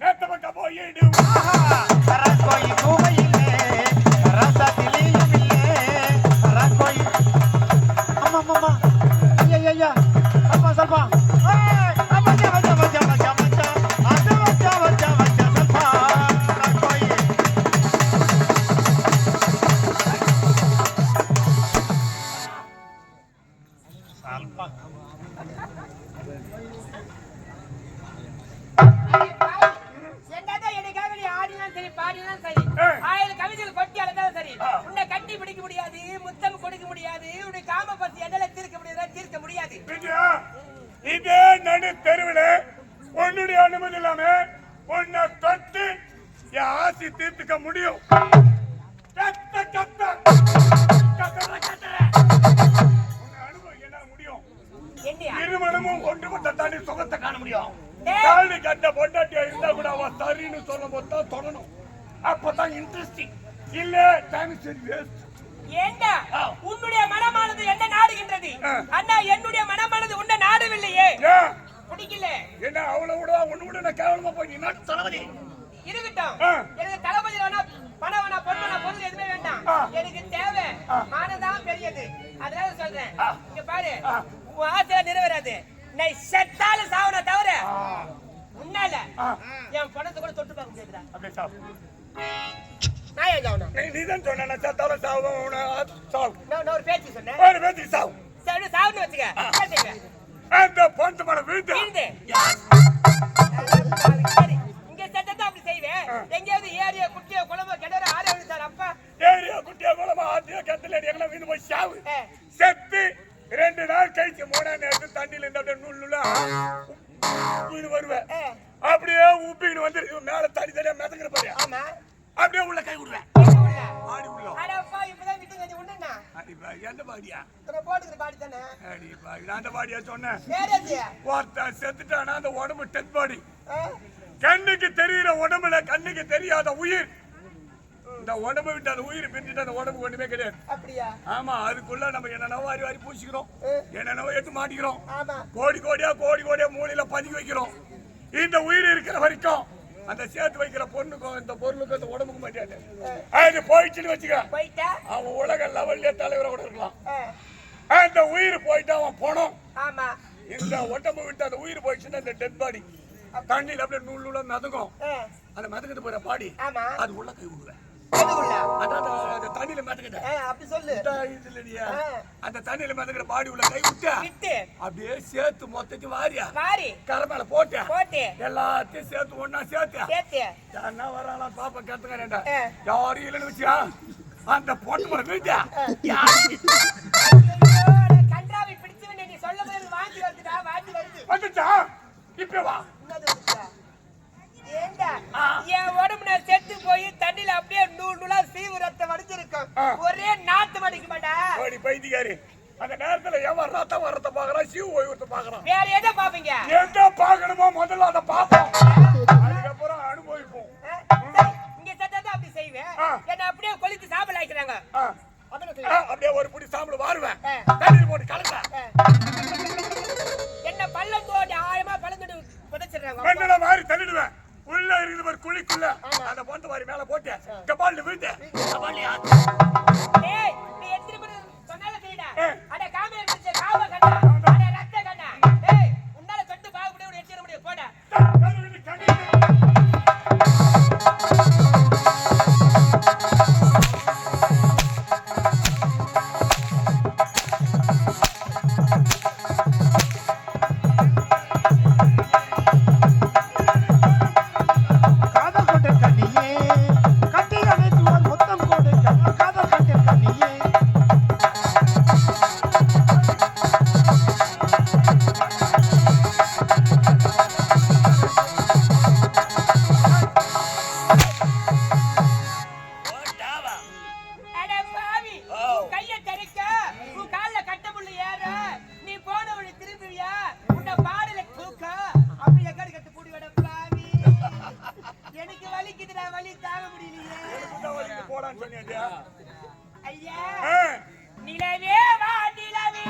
நேத்து பக்கம் போயிடும் போய் முடியாது முத்தம் கொடுக்க முடியாது உன்னை காம பத்தி என்னால தீர்க்க முடியாது தீர்க்க முடியாது. இதே நடு தெருவில் உன்னுடைய அனுமதி இல்லாம உன்னை தொட்டு என் ஆசி தீர்த்துக்க முடியும். கத்த, கத்த. முடியும்? என்னையா? இருமணமும் ஒன்றுபட்ட தாண்டி சுகத்தை காண முடியும். டேய். தாண்டி கட்ட பொண்டாட்டியா இருந்தா கூட அவ சரின்னு சொல்லும் போது தான் தொடணும். அப்பதான் இன்ட்ரெஸ்டிங் இல்ல டைம் சரி வேஸ்ட். ஏண்டா. உன்னுடைய மனமானது என்ன நாடுகின்றது. அண்ணா என்னுடைய மனமானது உன்னை நாடவில்லையே பிடிக்கல என்ன அவளை விட ஒண்ணு விட நான் கேவலமா போய் நீ தளபதி இருக்கட்டும். எனக்கு தளபதி வேணா பணம் வேணா பொண்ணு வேணா பொருள் எதுவுமே வேண்டாம். எனக்கு தேவை. மானதான் பெரியது அதனால சொல்றேன். இங்க பாரு. உன் ஆசை நிறைவேறாது நான் செத்தாலும் சாவன தவிர உன்னால. என் பணத்தை கூட தொட்டு பார்க்க முடியாதுடா அப்படியே நான் ஏன் சாவணும் நீ நீதான் சொன்ன நான் செத்தால சாவு சாவு. நான் நான் ஒரு பேச்சு சொன்னேன். ஒரு பேத்தி சாவு. சரி சாவுன்னு வச்சுக்க? அந்த பொண்ணு வீழ்ந்து. சரி இங்க செத்தா அப்படி செய்வேன். எங்கேயாவது ஏரியா குட்டியோ குளமோ கிணறு ஆறு விழுந்தார் அப்பா. ஏரியா குட்டியா குளமா ஆத்தியா கத்துல எல்லாம் வீந்து போய் சாவு. செத்து ரெண்டு நாள் கழிச்சு மூணாம் நேரத்து தண்ணியில இருந்து நுள்ளுல வீடு வருவேன். அப்படியே உப்பின்னு வந்து மேல தனி தனியா மிதங்குற பாரு. ஆமா. அப்படியே உள்ள கை விடுவேன் எங்க உள்ள? ஆடி உள்ள அட அப்பா, இப்பதான் வீட்டுக்கு வந்து உண்டுண்ணா. அடி பா, எந்த பாடியா இத்தனை போட்டுக்கிற பாடி தானே. அடி பா, நான் அந்த பாடியா சொன்னேன்? ஒருத்தன் செத்துட்டானா அந்த உடம்பு டெத் பாடி? கண்ணுக்கு தெரியுற உடம்புல கண்ணுக்கு தெரியாத உயிர் இந்த உடம்பு விட்டு அந்த உயிர் பிரிஞ்சுட்டு அந்த உடம்பு ஒண்ணுமே கிடையாது அப்படியா? ஆமா அதுக்குள்ள நம்ம என்னென்னவோ வாரி வாரி பூசிக்கிறோம் என்னென்னவோ எடுத்து மாட்டிக்கிறோம். கோடி கோடியா கோடி கோடியா மூலையில பதுக்கி வைக்கிறோம் இந்த உயிர் இருக்கிற வரைக்கும் அந்த சேர்த்து வைக்கிற பொண்ணுக்கும் இந்த பொருளுக்கும் இந்த உடம்புக்கு மாட்டாது அது போயிடுச்சுன்னு வச்சுக்க போயிட்டா? அவன் உலக லெவல்ல தலைவரோட இருக்கலாம் ஆ. அந்த உயிர் போயிட்டு அவன் போனோம். இந்த உடம்பு விட்டு அந்த உயிர் போயிடுச்சுன்னா இந்த டெட் பாடி தண்ணியில அப்படியே நூல் நூலா மிதக்கும் ஆ. அந்த மிதக்கிட்டு போற பாடி ஆமா. அது உள்ள கை விடுவேன் தண்ணியில மிதக்குது ஆ, அப்படி சொல்லு. ஆ. அந்த தண்ணியில மிதக்கிற பாடி உள்ள கை விட்டா அப்படியே சேர்த்து மொத்தத்தையும் வாரியா? வாரி, கரை மேல போட்டு. போட்டு, எல்லாத்தையும் சேர்த்து ஒண்ணா சேர்த்து. சேர்த்து. யாருன்னா வராங்களா பாப்பா கத்துக்கிறேன்டா. யாரும் இல்லைன்னு வச்சியா? அந்த பொண்ணு மேல வீட்டா கன்றாவை பிடிச்சவனே, நீ சொல்லும் போது வாந்தி. வந்துச்சா இப்ப வா என்னது வந்துச்சா? ஏண்டா, ஆ. என் உடம்பு நான் செத்து போய் தண்ணியில அப்படியே நூல் நூலா சீவு ரத்தம் வடிஞ்சிருக்கும். ஒரே நாத்து மடிக்க மாட்டா பைத்தியாரு அந்த நேரத்துல எவன் ரத்தம் வரத்த பாக்குறான் சீவு ஓய்வத்தை பாக்குறான் வேற எதை பாப்பீங்க எங்க பாக்கணுமோ முதல்ல அதை பார்ப்போம். அதுக்கப்புறம் அனுபவிப்போம். இங்க செத்தாதான் அப்படி செய்வேன். என்ன அப்படியே கொளுத்தி சாம்பல் ஆக்கிறாங்க. அப்படியே ஒரு புடி சாம்பல் வாருவேன். ஆ. தண்ணியில் போட்டு ஆ. என்ன பள்ளம் தோண்டி ஆழமா தோண்டி புதைச்சிடுறாங்க. மண்ணல மாறி தள்ளிடுவேன். உள்ள இருக்குது குழிக்குள்ள. அந்த பொந்த மாதிரி மேல போட்டு கபால்ல விழுந்து கபாலி போடான்னு சொன்னியா ஐயா? நிலவே வா நிலவே.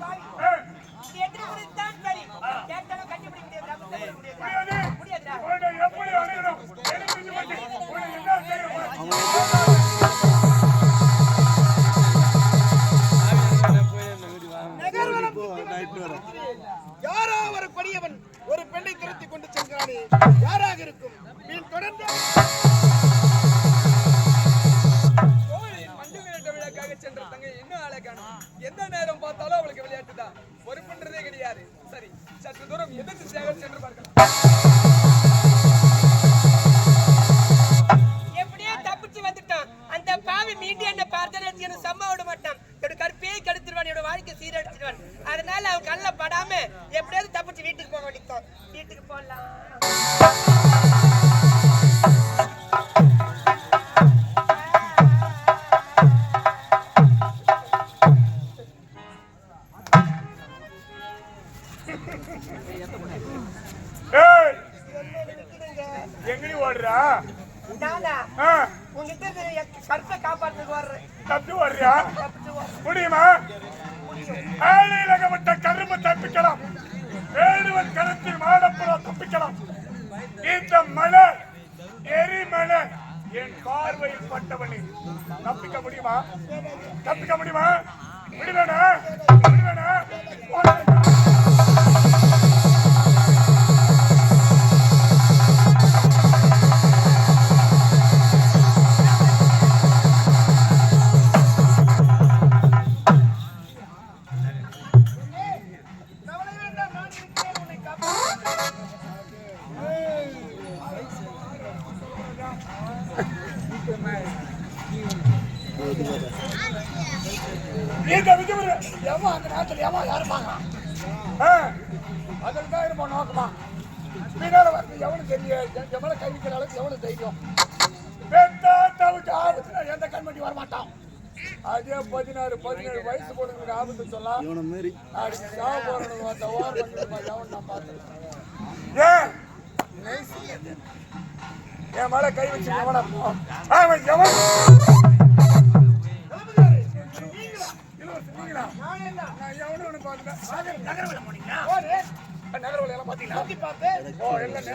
Right. எந்த நேரம் பார்த்தாலும் அவளுக்கு விளையாட்டு தான். பொறுப்புன்றதே கிடையாது. சரி சற்று தூரம் எதிர்த்து சேவை சென்று பார்க்கலாம். எப்படியோ வந்துட்டான். அந்த பாவி மீண்டும் என்ன பார்த்தேன் எனக்கு சம்மா விட மாட்டான். என்னோட கற்பையே கெடுத்துருவான். என்னோட வாழ்க்கை சீரடிச்சிருவான் அதனால அவன் கல்ல படாம எப்படியாவது தப்பிச்சு வீட்டுக்கு போக வேண்டியதான் வீட்டுக்கு போடலாம் தப்பிக்க முடியுமா? தப்பிக்க முடியுமா இந்த விதிமுறை எவன் அந்த நேரத்தில் எவன் யாருப்பாங்க அதில் தான் இருப்போம் நோக்கமா? பின்னால வந்து எவனுக்கு தெரியும் எவனை கை வைக்கிற அளவுக்கு எவனுக்கு தைரியம்? தவிட்டு ஆபத்துல எந்த கண்மணி வரமாட்டான்? அதே பதினாறு பதினேழு வயசு கொடுக்குற ஆபத்து சொல்லலாம் அடி சாவு போறவனுக்கு வந்த நான் பார்த்தேன் ஏன் என் மேல கை வச்சு எவனா போ அவன் எவன் நகரவளை போனீங்களா? நகரவளை எல்லாம்? சுத்தி. ஓ, எல்லாம்.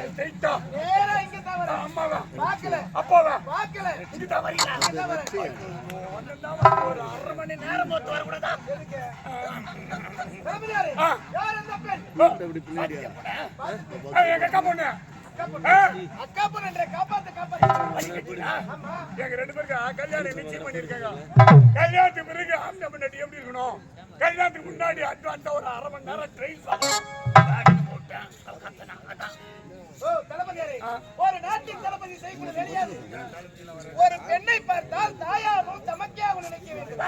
நேரா இங்க தான். அம்மாவா? பார்க்கல, அப்பாவா? வரீங்களா? இங்க தான் ஒரு அரை மணி நேரம். யார் அந்த பெண்? எங்க அக்கா பொண்ணு. அக்கா பொண்ணுன்ற காப்பாத்து, காப்பாத்து. எங்க ரெண்டு பேருக்கு கல்யாணம் நிச்சயம் பண்ணிருக்காங்க கல்யாணத்துக்கு பிறகு ஆம்பளை எப்படி இருக்கணும் கல்யாணத்துக்கு முன்னாடி அட்வான்ஸா ஒரு அரை மணி நேரம் ட்ரெயின் போட்டேன். ஓ, தளபதியாரே, ஒரு நாட்டின் தளபதி செய்யக்கூடிய வேலையாது ஒரு பெண்ணை பார்த்தால் தாயாகவும் தமக்கையாகவும் நினைக்க வேண்டும்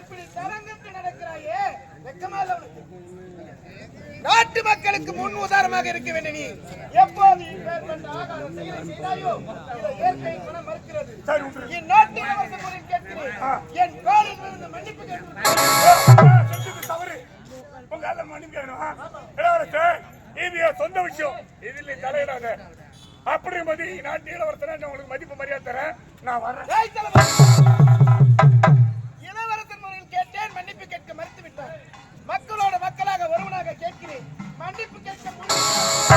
இப்படி தரங்கட்டு நடக்கிறாயே வெக்கமா? நாட்டு மக்களுக்கு முன் உதாரணமாக இருக்க வேண்டும் நீ எப்போது இப்பேற்பட்ட ஆகாரம் செய்தாயோ இதை இயற்கை மனம் மறுக்கிறது சரி விட்டுரு. என் காலில் விழுந்து மன்னிப்பு கேட்கிறேன் ஆ, தவறு. உங்க ஆள மன்னிப்பு கேட்கணும் இது என் சொந்த விஷயம். இதுல நீ அப்படி மதி நாட்டு இளவரசனா நான் உங்களுக்கு மதிப்பு மரியாதை தரேன். நான் வரேன் இளவரசன் முறையில் கேட்டேன் மன்னிப்பு கேட்க மறுத்து விட்டார் மக்களோட மக்களாக ஒருவனாக கேட்கிறேன். மன்னிப்பு கேட்க முடியும்.